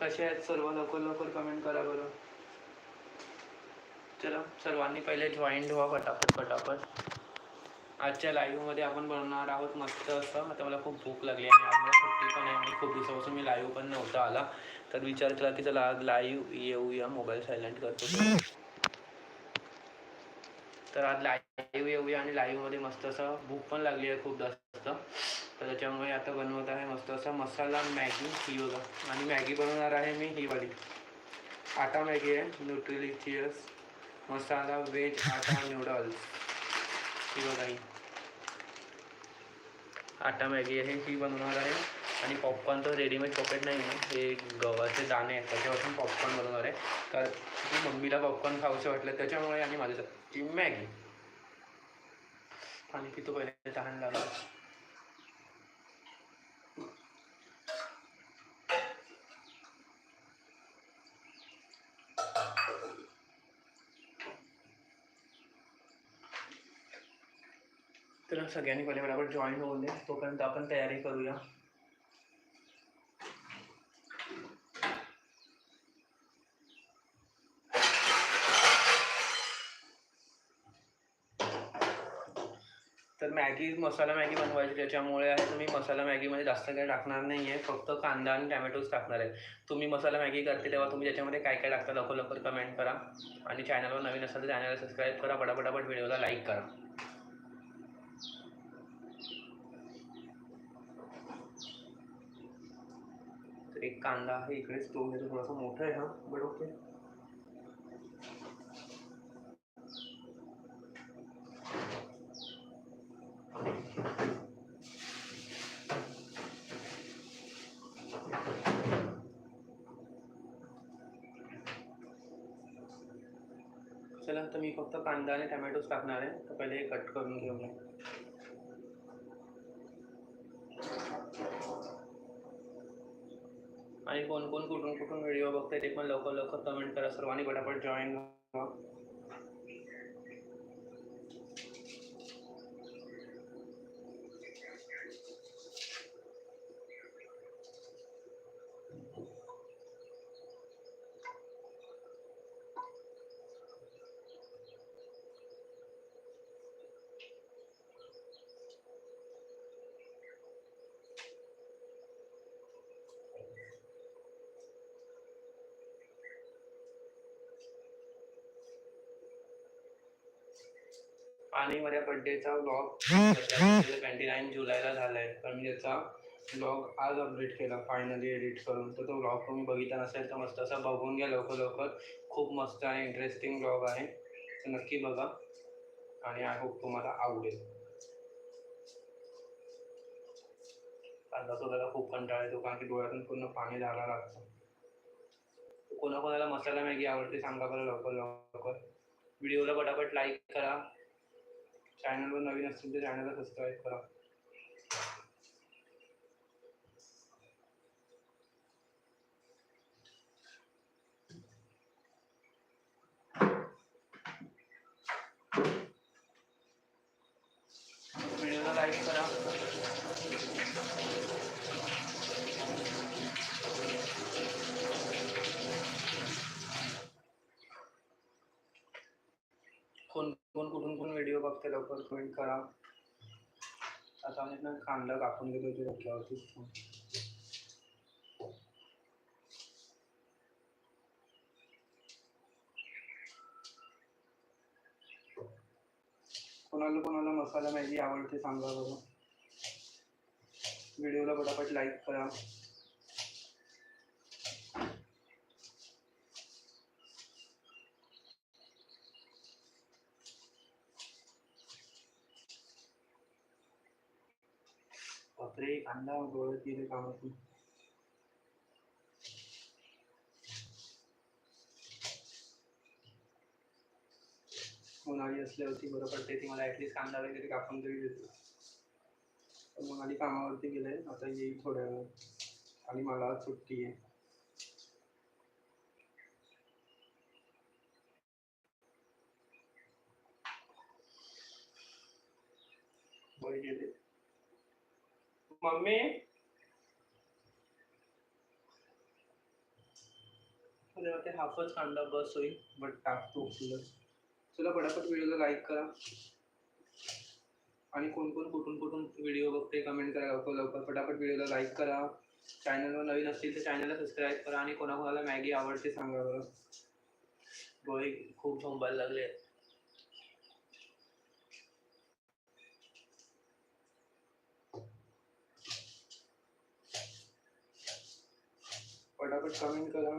कसे आहेत सर्व लवकर लवकर कमेंट करा बरं. चला सर्वांनी पहिले जॉईंट व्हा पटापट पटापट. आजच्या लाईव्हमध्ये आपण बनवणार आहोत मस्त असं. आता मला खूप भूक लागली आणि आज मला सुट्टी पण आहे आणि खूप दिवसापासून मी लाईव्ह पण नव्हता आला. तर विचार केला की चला आज लाईव्ह येऊया मोबाईल सायलेंट करतो. तर. तर आज लाईव्ह येऊया आणि लाईव्हमध्ये मस्त असं भूक पण लागली आहे खूप जास्त. तर त्याच्यामुळे आता बनवत आहे मस्त असा मसाला मॅगी ही आणि मॅगी बनवणार आहे मी ही वाली. आटा मॅगी आहे न्यूट्रिलिशियस मसाला व्हेज आटा नूडल्स ही बघा ही. आटा मॅगी आहे ही बनवणार आहे. आणि पॉपकॉर्न तर रेडीमेड पॉकेट नाही आहे. हे गव्हाचे दाणे आहेत त्याच्यापासून पॉपकॉर्न बनवणार आहे. तर ती मम्मीला पॉपकॉर्न खाऊचे वाटलं त्याच्यामुळे आणि माझ्यासाठी. मॅगी. आणि किती पहिले तहान लागला सगळ्यांनी पहिले बरोबर जॉईन होऊन दे तोपर्यंत आपण तयारी करूया. तर मॅगी मसाला मॅगी बनवायची त्याच्यामुळे आहे तुम्ही मसाला मॅगीमध्ये जास्त काही टाकणार नाही आहे फक्त कांदा आणि टॅमॅटोज टाकणार आहे तुम्ही मसाला मॅगी करते तेव्हा तुम्ही त्याच्यामध्ये काय काय टाकता लवकर लवकर कमेंट करा. आणि चॅनलवर नवीन असाल तर चॅनलला सबस्क्राईब करा. पटापटापट व्हिडिओला लाईक करा. एक कांदा आहे इकडेच तो घेतो थोडासा मोठा आहे हा बट ओके. चला तर मी फक्त कांदा आणि टमॅटोज टाकणार आहे, तर पहिले कट करून घेऊया. आणि कोण कोण कुठून कुठून व्हिडिओ बघताय ते पण लवकर कमेंट करा, सर्वांनी पटापट जॉईन आणि माझ्या बड्डेचा ब्लॉग ट्वेंटी नाईन जुलैला झाला आहे तर मी त्याचा ब्लॉग आज अपडेट केला फायनली एडिट करून. तर तो ब्लॉग तुम्ही बघितला नसेल तर मस्त असा बघून घ्या लवकर लवकर. खूप मस्त आणि इंटरेस्टिंग ब्लॉग आहे. तर नक्की बघा. आणि आय होप तुम्हाला आवडेल. कांदा शोधायला खूप कंटाळा येतो कारण की डोळ्यातून पूर्ण पाणी जायला लागतं. कोणाकोणाला मसाला मॅगी आवडते सांगा बरं लवकर लवकर. व्हिडिओला पटापट लाईक करा. चॅनलवर नवीन असतील तर चॅनलला सबस्क्राईब करा. कोण कुठून लवकर कमेंट करा. आता आम्ही ना कांदा कापून घेतो ते डोक्यावरती. कोणाला कोणाला मसाला मॅगी आवडते सांगा बरं व्हिडिओला पटापट लाईक करा. बापरे कांदा डोळ्यात गेले कामातून. मोनाली असल्यावरती बरं पडते ती. मला ॲटलिस्ट कांदा वगैरे कापून तरी देते. तर मोनाली कामावरती गेले. आता येईल थोड्या वेळात. आणि मला सुट्टी आहे. गेले. मम्मी. अरे वाटते हाफच कांदा बस होईल. बट टाकतो फुलच चला पटापट व्हिडिओला लाईक करा. आणि कोण कोण कुठून कुठून व्हिडिओ बघते कमेंट करा लवकर लवकर. पटापट व्हिडिओला लाईक करा. चॅनलवर नवीन असतील तर चॅनलला सबस्क्राईब करा आणि कोणाकोणाला मॅगी आवडते सांगा बरं. डोळे खूप झोंबायला लागले. कमेंट करा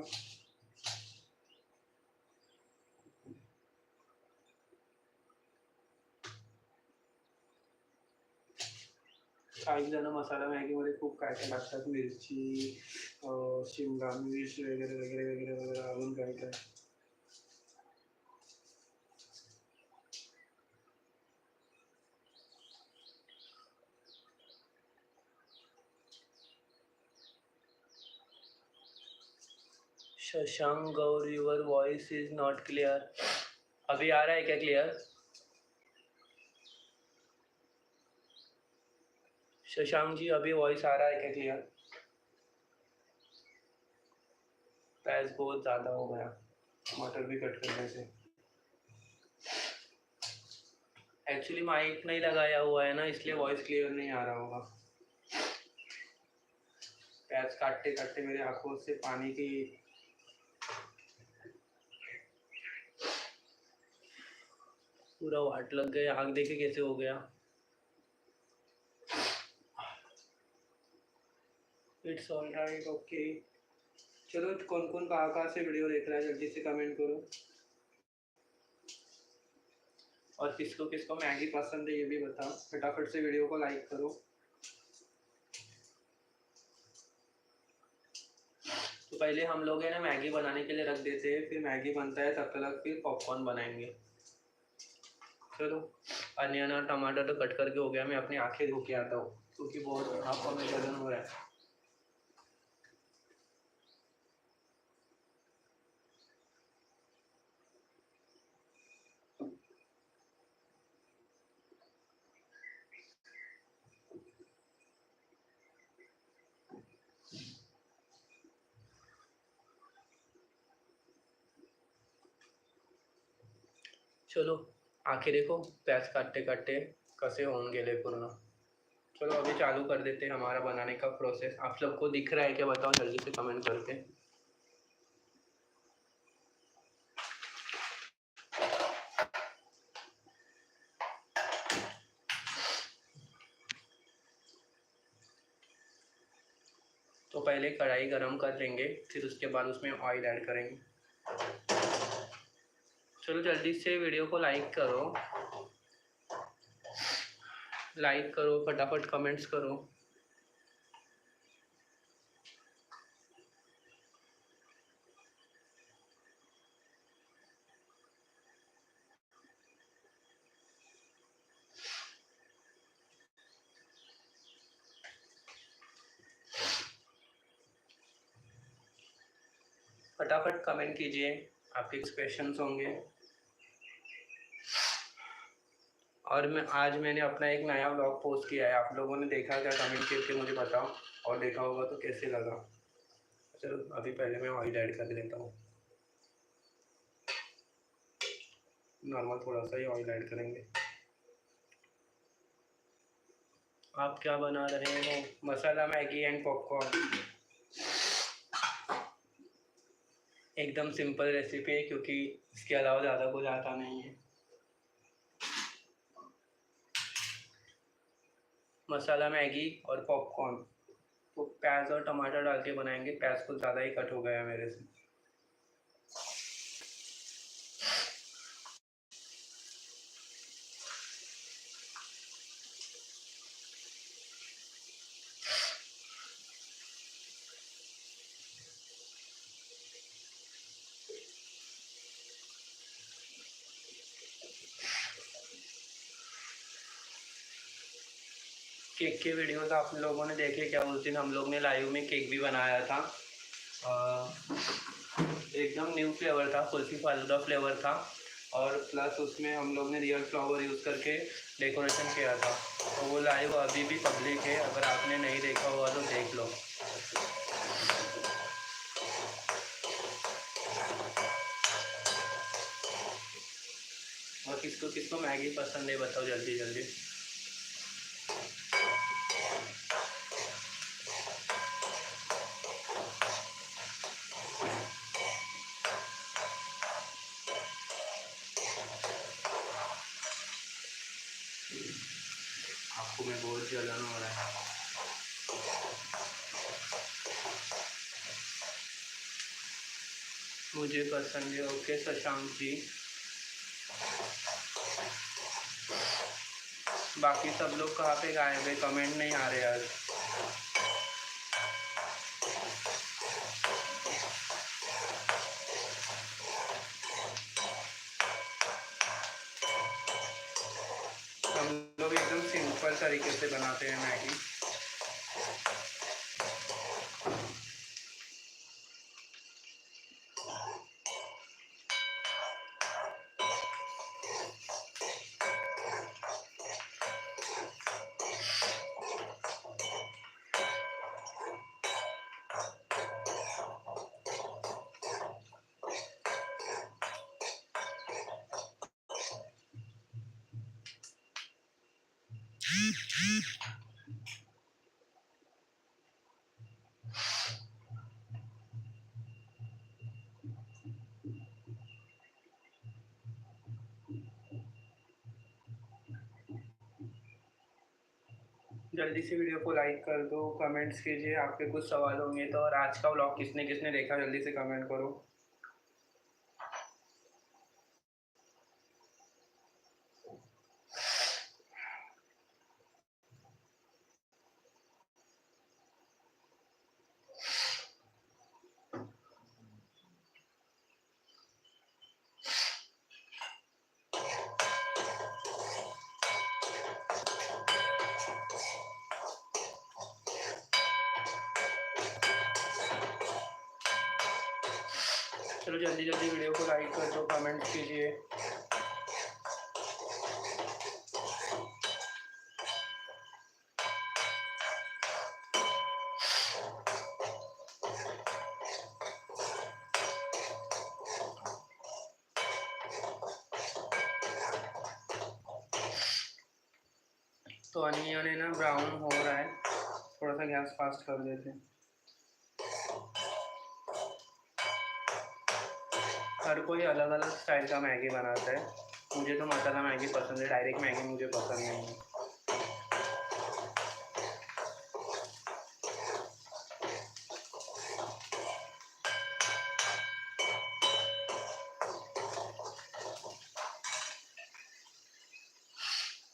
काही मसाला मॅगीमध्ये खूप काय काय लागतात मिरची शिमला मिर्च वगैरे वगैरे वगैरे वगैरे अजून काय काय Shashank Gaur your voice is not clear अभी आ रहा है क्या क्लियर शशांक जी, अभी वॉइस आ रहा है क्या क्लियर पैस बहुत ज़्यादा हो गया। मटर भी कट करने से। एक्चुअली माइक नहीं लगाया हुआ है ना, इसलिए वॉइस क्लियर नहीं आ रहा होगा। प्याज काटते काटते मेरे आँखों से पानी की पूरा वाट लग गया, आग देखे कैसे हो गया? इट्स ऑल राइट ओके चलो, कौन कौन कहाँ कहाँ से वीडियो देख रहा है? जल्दी से कमेंट करो। और किसको किसको मैगी पसंद है, ये भी बताओ। फटाफट से वीडियो को लाइक करो। तो पहले हम लोग है ना, मैगी बनाने के लिए रख देते हैं, फिर मैगी बनता है, तब तक फिर पॉपकॉर्न बनाएँगे। चलो अनियन और टमाटर तो कट करके हो गया, मैं अपनी आँखें धो के आता हूँ, क्योंकि बहुत आँखों में जलन हो रहा है। चलो। आँखें देखो प्याज काटते काटते कसे होऊन ले पूर्ण। चलो अभी चालू कर देते हैं हमारा बनाने का प्रोसेस आप सबको दिख रहा है क्या बताओ, जल्दी से कमेंट करके। तो पहले कढ़ाई गरम कर लेंगे, फिर उसके बाद उसमें ऑयल ऐड करेंगे। चलो जल्दी से वीडियो को लाइक करो। लाइक करो, फटाफट कमेंट्स करो। फटाफट कमेंट कीजिए, आपके क्वेश्चंस होंगे। और मैं, आज मैंने अपना एक नया ब्लॉग पोस्ट किया है। आप लोगों ने देखा क्या? कमेंट करके मुझे बताओ। और देखा होगा तो कैसे लगा? चलो, अभी पहले मैं ऑयल ऐड कर लेता हूँ। नॉर्मल थोड़ा सा ही ऑयल ऐड करेंगे। आप क्या बना रहे हो? मसाला, मैगी एंड पॉपकॉर्न एकदम सिंपल रेसिपी है, क्योंकि इसके अलावा ज़्यादा कुछ आता नहीं है। मसाला, मैगी और पॉपकॉर्न। तो प्याज और टमाटर डाल के बनाएँगे। प्याज कुछ ज़्यादा ही कट हो गया मेरे से। केक के वीडियोस आप लोगों ने देखे, क्या उस दिन हम लोग ने लाइव में केक भी बनाया था। एकदम न्यू फ्लेवर था, कुल्फी फालूदा फ्लेवर था। और प्लस उसमें हम लोग ने रियल फ्लावर यूज़ करके डेकोरेशन किया था। तो वो लाइव अभी भी पब्लिक है, अगर आपने नहीं देखा हुआ तो देख लो। और किसको किसको मैगी पसंद है, बताओ जल्दी जल्दी। मुझे पसंद है ओके शशांक जी। बाकी सब लोग कहाँ पे गायब है? कमेंट नहीं आ रहे आज। हम लोग एकदम सिंपल तरीके से बनाते हैं मैगी। जल्दी से वीडियो को लाइक कर दो, कमेंट्स कीजिए, आपके कुछ सवाल होंगे तो और आज का व्लॉग किसने किसने देखा, जल्दी से कमेंट करो। चलो जल्दी जल्दी वीडियो को लाइक कर दो कमेंट कीजिए। तो अनियन है ना ब्राउन हो रहा है, थोड़ा सा गैस फास्ट कर देते हैं। हर कोई अलग अलग स्टाइल का मैगी बनाता है। मुझे तो मसाला मैगी पसंद है, डायरेक्ट मैगी मुझे पसंद नहीं है।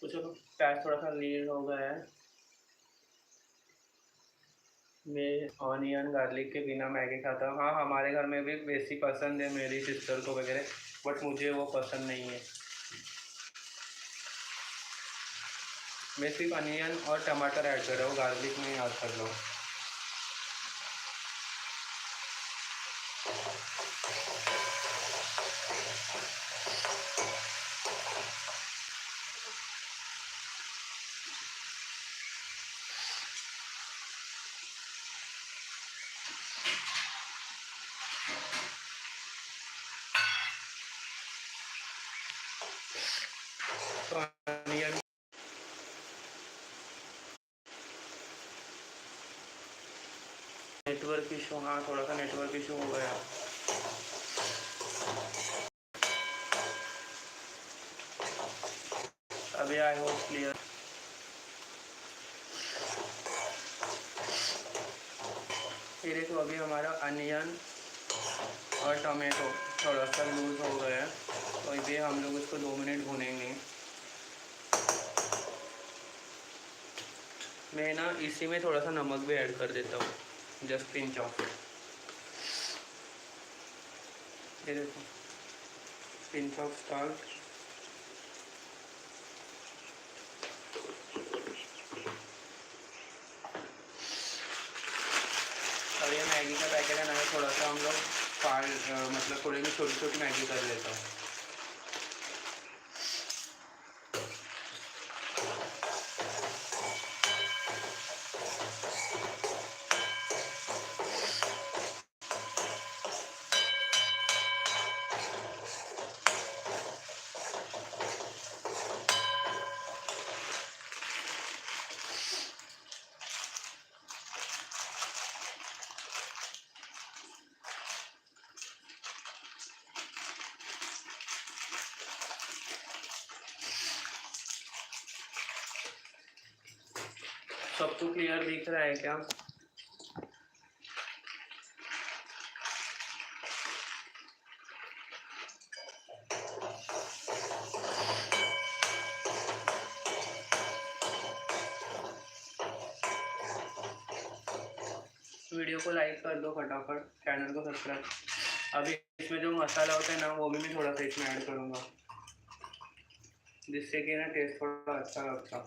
चलो प्याज थोड़ा सा लील हो गया है। मैं ऑनियन गार्लिक के बिना मैगी खाता हूँ। हाँ हमारे घर में भी बेसी पसंद है मेरी सिस्टर को वगैरह बट मुझे वो पसंद नहीं है। मैं सिर्फ़ अनियन और टमाटर ऐड कर रहा हूँ गार्लिक नहीं ऐड कर रहा हूँ। नेटवर्क इशू हाँ थोड़ा सा नेटवर्क इशू हो गया। अभी आई होप क्लियर ये देखो, अभी हमारा अनियन और टमाटो। थोड़ा सा लूज हो गया है तो ये हम लोग इसको दो मिनट भुनेंगे। मैं ना इसी में थोड़ा सा नमक भी ऐड कर देता हूँ जस्ट पिन ऑफ़ ये देखो पिंच ऑफ़ साल्ट मतलब थोड़ी मैं छोटी छोटी मैगी कर लेता हूँ सबको क्लियर दिख रहा है क्या? वीडियो को लाइक कर दो फटाफट चैनल को सब्सक्राइब अभी इसमें जो मसाला होता है ना, वो भी मैं थोड़ा सा इसमें ऐड करूँगा। जिससे कि ना टेस्ट थोड़ा अच्छा लगता।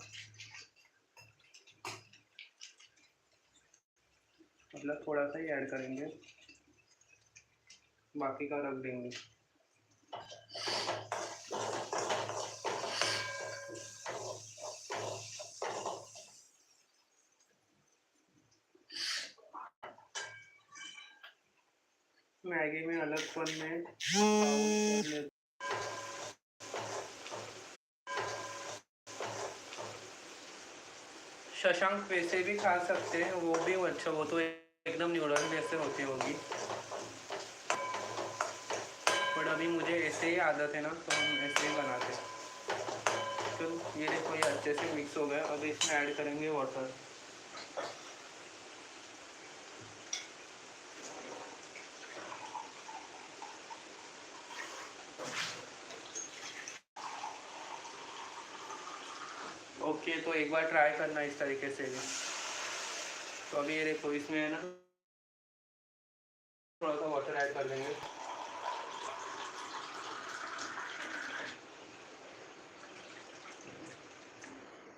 मतलब थोड़ा सा ही ऐड करेंगे। बाकी का रख देंगे। मैगी में अलग फन में शशांक वैसे भी खा सकते हैं, वो भी अच्छा वो तो एकदम न्यूडल जैसे होती होगी। बट अभी मुझे ऐसे ही आदत है ना तो हम ऐसे ही बनाते हैं। तो ये देखो ये अच्छे से मिक्स हो गया। अभी इसमें ऐड करेंगे वाटर ओके okay, तो एक बार ट्राई करना इस तरीके से भी। तो अभी ये देखो, इसमें है ना थोड़ा सा वाटर ऐड कर देंगे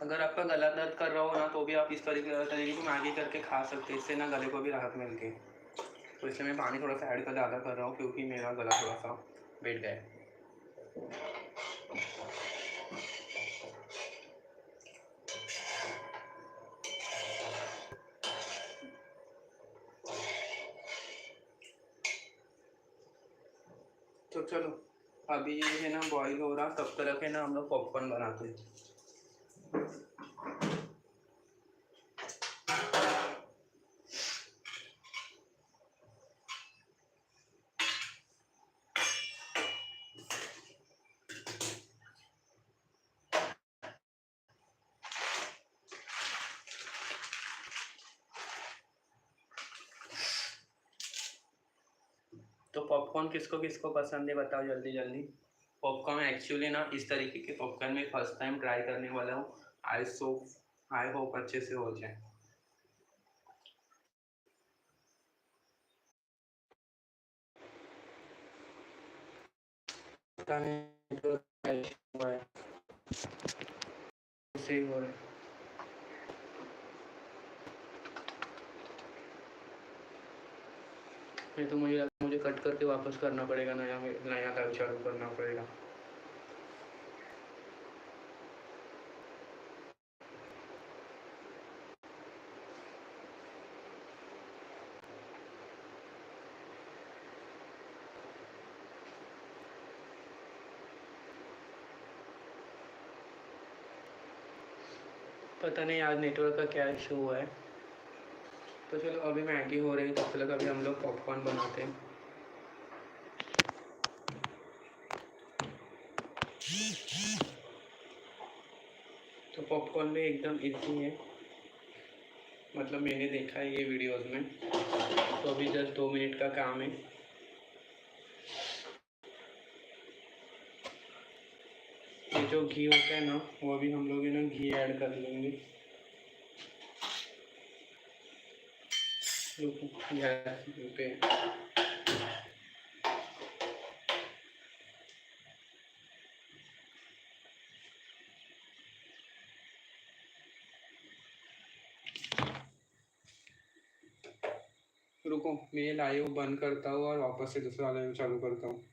अगर आपका गला दर्द कर रहा हो ना तो भी आप इस तरीके तरीके की मैगी करके खा सकते हैं। इससे ना गले को भी राहत मिलती है। तो इसलिए मैं पानी थोड़ा सा ऐड कर, ज़्यादा कर रहा हूँ, क्योंकि मेरा गला थोड़ा सा बैठ गया है। तो चलो, अभी ये है ना बॉईल हो रहा, तब तक है ना हम लोग पॉपकॉर्न बनाते हैं। तो पॉपकॉर्न किसको किसको पसंद है बताओ जल्दी जल्दी। पॉपकॉर्न एक्चुअली ना इस तरीके के पॉपकॉर्न में फ़र्स्ट टाइम ट्राई करने वाला हूँ। आई सो आई होप अच्छे से हो जाए। तो तो मुझे कट करके वापस करना पड़ेगा, नया नया लाइव चालू करना पड़ेगा। पता नहीं आज नेटवर्क का क्या इशू हुआ है। तो चलो, अभी मैगी हो रही है तब तक अभी हम लोग पॉपकॉर्न बनाते हैं तो पॉपकॉर्न भी एकदम इजी है। मतलब मैंने देखा है ये वीडियोस में। तो अभी जस्ट दो मिनट का काम है। ये जो घी होता है ना, वो भी हम लोग ना घी ऐड कर लेंगे। पे। रुको मेल आए वो बंद करता हूँ और वापस से दूसरा लाइव चालू करता हूँ।